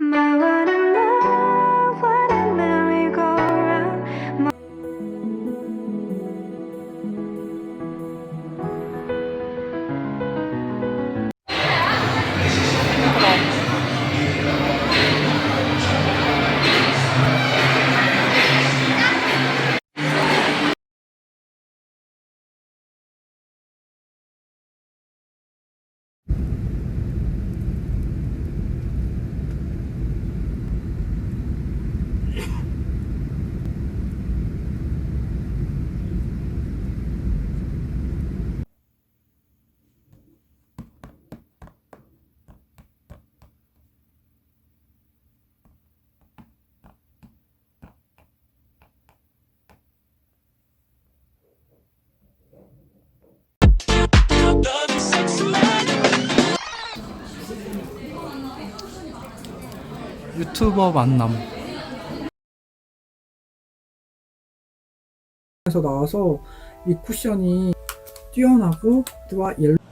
My Marijuana. 유튜버 만남. 에서 나와서 이 쿠션이 뛰어나고 와 옐로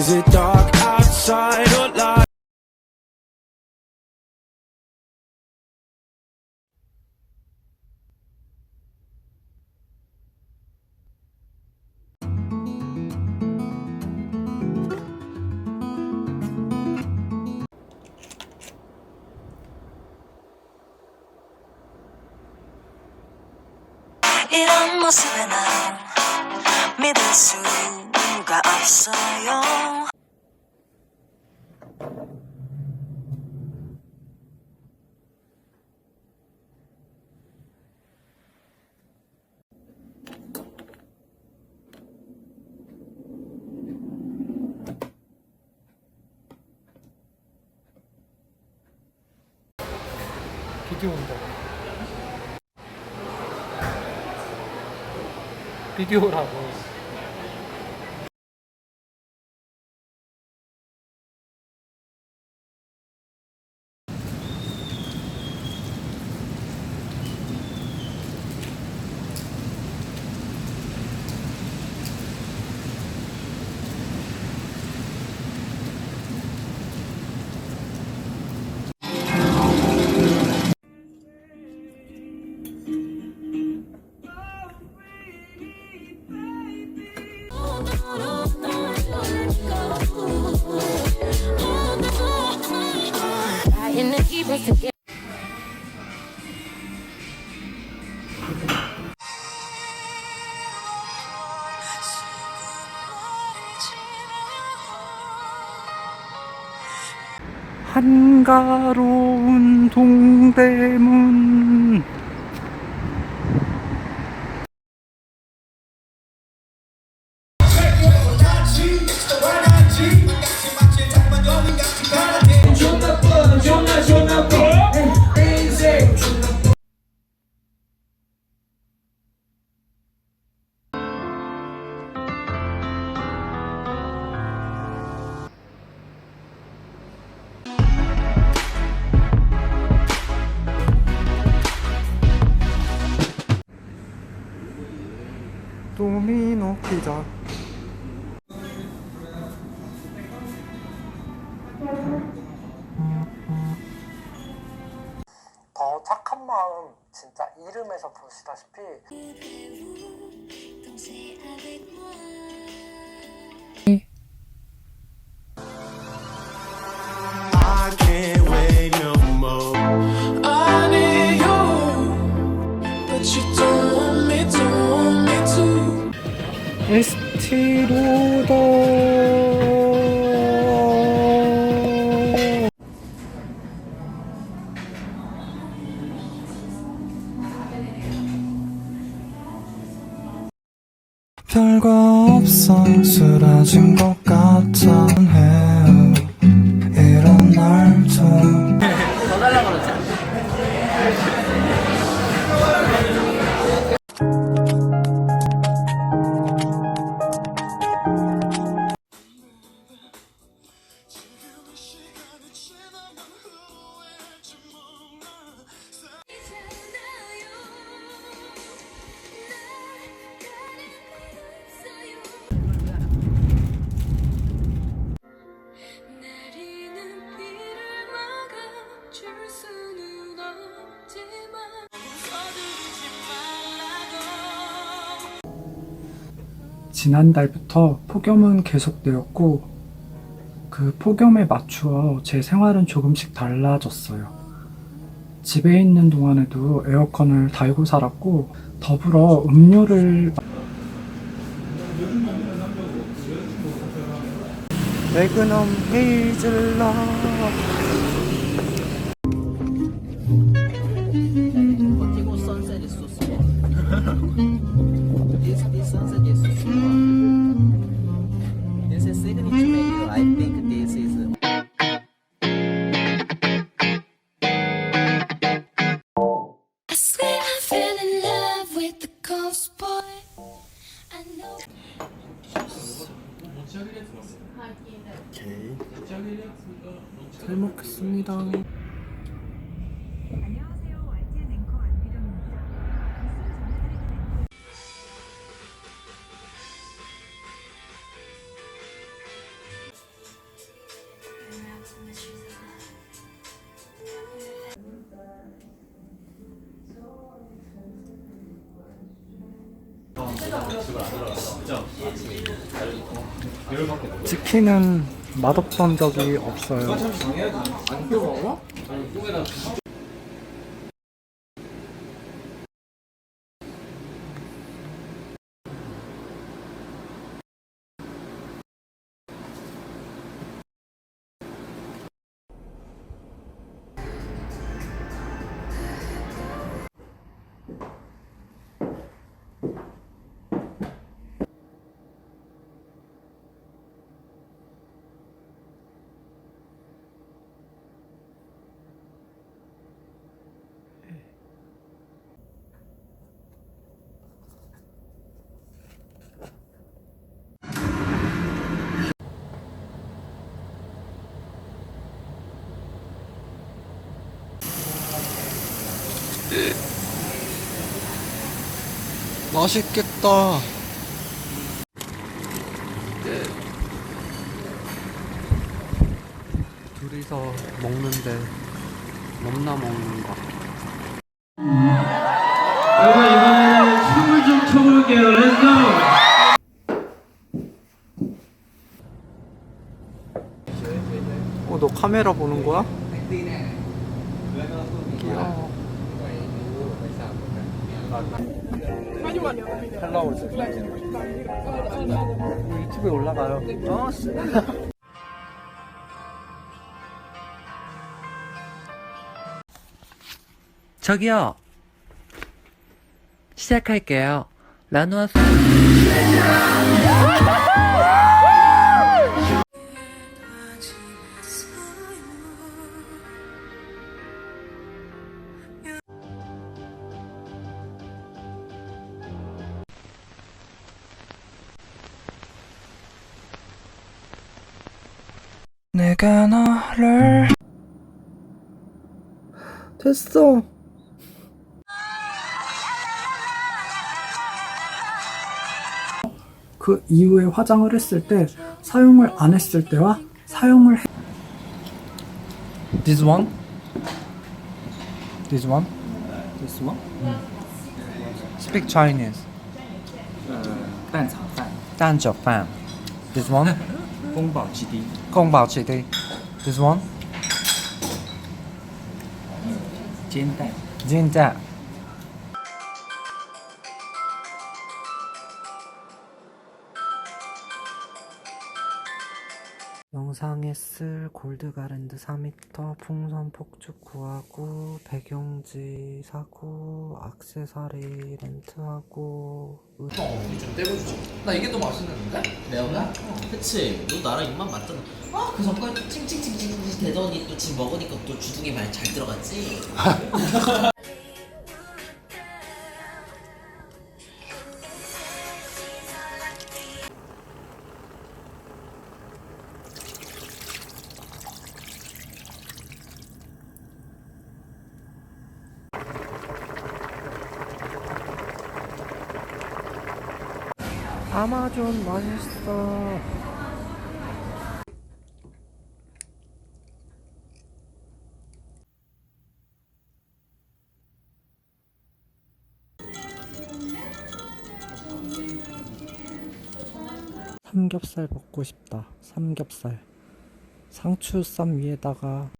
Is it dark outside or light? 이런 모습에 난 믿을 수 가 없어요. 비디오인가? 비디오라고. 한가로운 동대문. 피자. 더 착한 마음 진짜 이름에서 보시다시피 별거 없어. 쓰러진 것 같아. 해 지난달부터 폭염은 계속되었고 그 폭염에 맞추어 제 생활은 조금씩 달라졌어요. 집에 있는 동안에도 에어컨을 달고 살았고 더불어 음료를 매그넘 헤이즐넛 잘 먹겠습니다. 치킨은 맛없던 적이 없어요. 맛있겠다. 둘이서 먹는데 넘나 먹는 거. 여러분 이번에는 춤을 좀 춰볼게요. 렛츠고! 어, 너 카메라 보는 거야? 헬라우즈. 유튜브에 올라가요. 어, 저기요. 시작할게요. 라누아 소... 내가 너를 됐어. 그 이후에 화장을 했을 때 사용을 안 했을 때와 사용을 해 This one? This one? This one? Speak Chinese. 蛋炒饭，蛋炒饭。This one? 宫保鸡丁， Không bảo chị đi, This one? Jinta Jinta 영상에 쓸 골드가랜드 4m 풍선 폭죽 구하고 배경지 사고 악세사리 렌트하고 매운가? 그치. 너 나랑 입맛 맞잖아. 아, 그 젓갈 또 칭칭칭칭 대더니 또 지금 먹으니까 또 주둥이 많이 잘 들어갔지? 아마존 맛있어. 삼겹살 먹고 싶다. 삼겹살. 상추 쌈 위에다가